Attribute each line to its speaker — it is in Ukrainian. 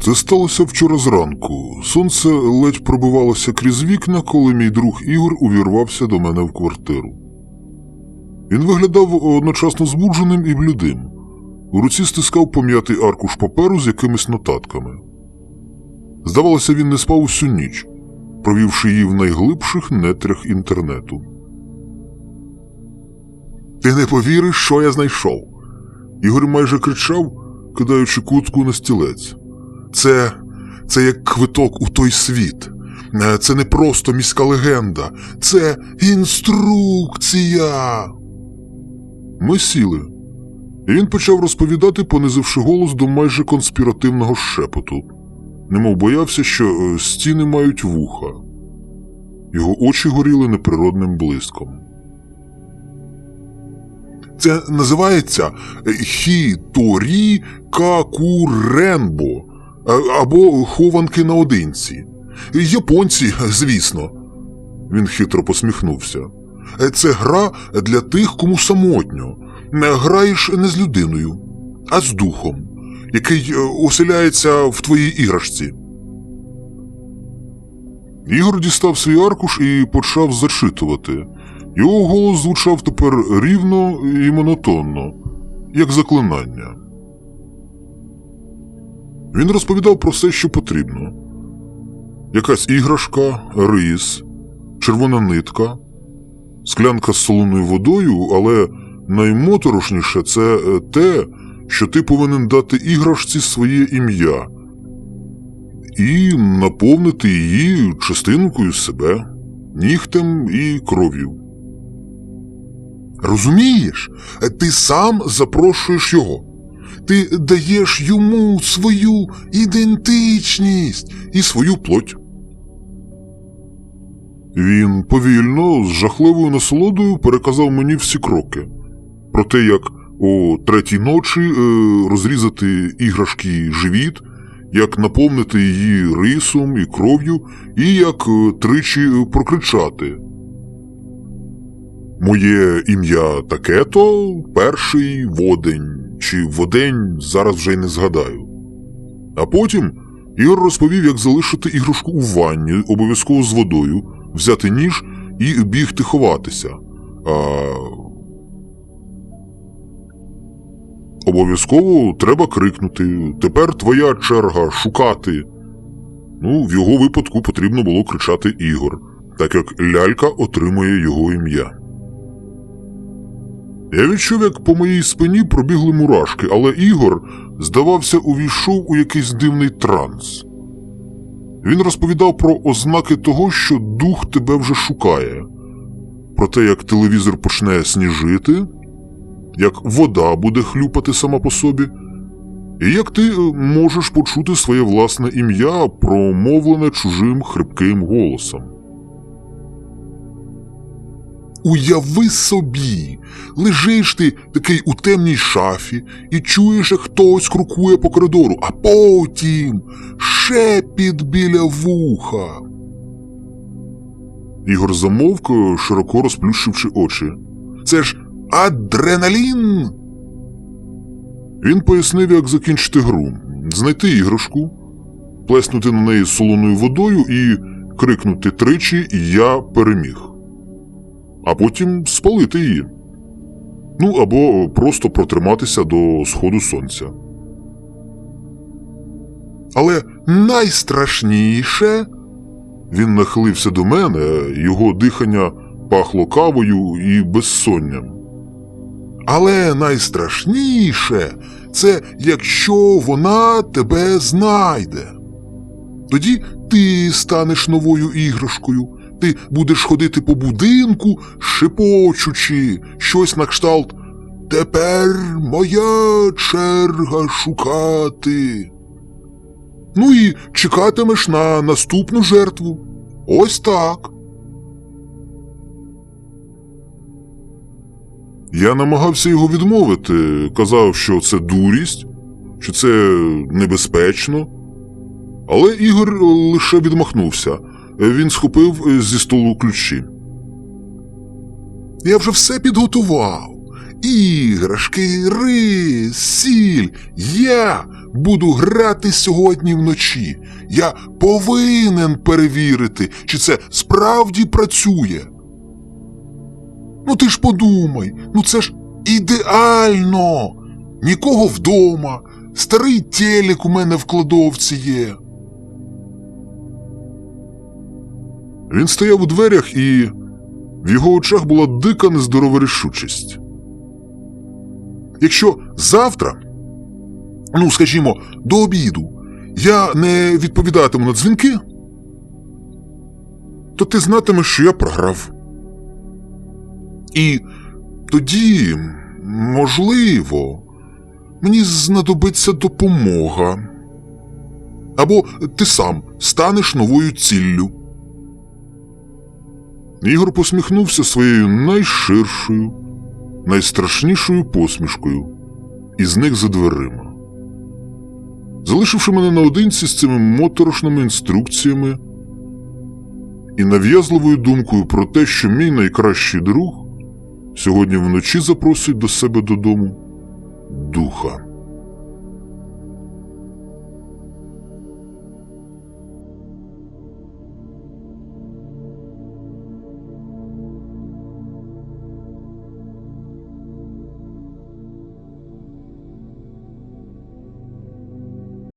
Speaker 1: Це сталося вчора зранку. Сонце ледь пробивалося крізь вікна, коли мій друг Ігор увірвався до мене в квартиру. Він виглядав одночасно збудженим і блідим. У руці стискав пом'ятий аркуш паперу з якимись нотатками. Здавалося, він не спав усю ніч, провівши її в найглибших нетрях інтернету. Ти не повіриш, що я знайшов. Ігор майже кричав, кидаючи кутку на стілець. Це. це як квиток у той світ. Е, Це не просто міська легенда, це інструкція. Ми сіли, і він почав розповідати, понизивши голос до майже конспіративного шепоту, немов боявся, що е, стіни мають вуха. Його очі горіли неприродним блиском. Це називається хіторі какуренбо або хованки наодинці. Японці, звісно. Він хитро посміхнувся. Це гра для тих, кому самотньо. Граєш не з людиною, а з духом, який е, оселяється в твоїй іграшці. Ігор дістав свій аркуш і почав зачитувати. Його голос звучав тепер рівно і монотонно, як заклинання. Він розповідав про все, що потрібно: якась іграшка, рис, червона нитка, склянка з солоною водою, але наймоторошніше це е, те, що ти повинен дати іграшці своє ім'я і наповнити її частинкою себе, нігтем і кров'ю. Розумієш, ти сам запрошуєш його. Ти даєш йому свою ідентичність і свою плоть. Він повільно, з жахливою насолодою переказав мені всі кроки про те, як о третій ночі е, розрізати іграшки живіт, як наповнити її рисом і кров'ю, і як е, тричі е, прокричати. Моє ім'я таке-то, перший водень, чи водень зараз вже й не згадаю. А потім Ігор розповів, як залишити іграшку у ванні, обов'язково з водою, взяти ніж і бігти ховатися. А... Обов'язково треба крикнути. Тепер твоя черга шукати. Ну, в його випадку потрібно було кричати Ігор, так як лялька отримує його ім'я. Я відчув, як по моїй спині пробігли мурашки, але Ігор, здавався, увійшов у якийсь дивний транс. Він розповідав про ознаки того, що дух тебе вже шукає, про те, як телевізор почне сніжити, як вода буде хлюпати сама по собі, і як ти е, можеш почути своє власне ім'я, промовлене чужим хрипким голосом. Уяви собі, лежиш ти такий у темній шафі і чуєш, як хтось крокує по коридору, а потім шепіт біля вуха. Ігор замовк, широко розплющивши очі. Це ж адреналін. Він пояснив, як закінчити гру, знайти іграшку, плеснути на неї солоною водою і крикнути тричі Я переміг а потім спалити її. Ну або просто протриматися до сходу сонця. Але найстрашніше він нахилився до мене, його дихання пахло кавою і безсонням. Але найстрашніше це якщо вона тебе знайде. Тоді ти станеш новою іграшкою, ти будеш ходити по будинку, шепочучи щось на кшталт Тепер моя черга шукати. Ну і чекатимеш на наступну жертву. Ось так. Я намагався його відмовити, казав, що це дурість, що це небезпечно. Але Ігор лише відмахнувся. Він схопив зі столу ключі. Я вже все підготував. іграшки, рис, сіль. Я буду грати сьогодні вночі. Я повинен перевірити, чи це справді працює. Ну ти ж подумай, ну це ж ідеально. Нікого вдома, старий телек у мене в кладовці є. Він стояв у дверях, і в його очах була дика нездорова рішучість. Якщо завтра, ну скажімо, до обіду, я не відповідатиму на дзвінки, то ти знатимеш, що я програв. І тоді, можливо, мені знадобиться допомога. Або ти сам станеш новою ціллю. Ігор посміхнувся своєю найширшою, найстрашнішою посмішкою і зник за дверима. Залишивши мене наодинці з цими моторошними інструкціями і нав'язливою думкою про те, що мій найкращий друг сьогодні вночі запросить до себе додому духа.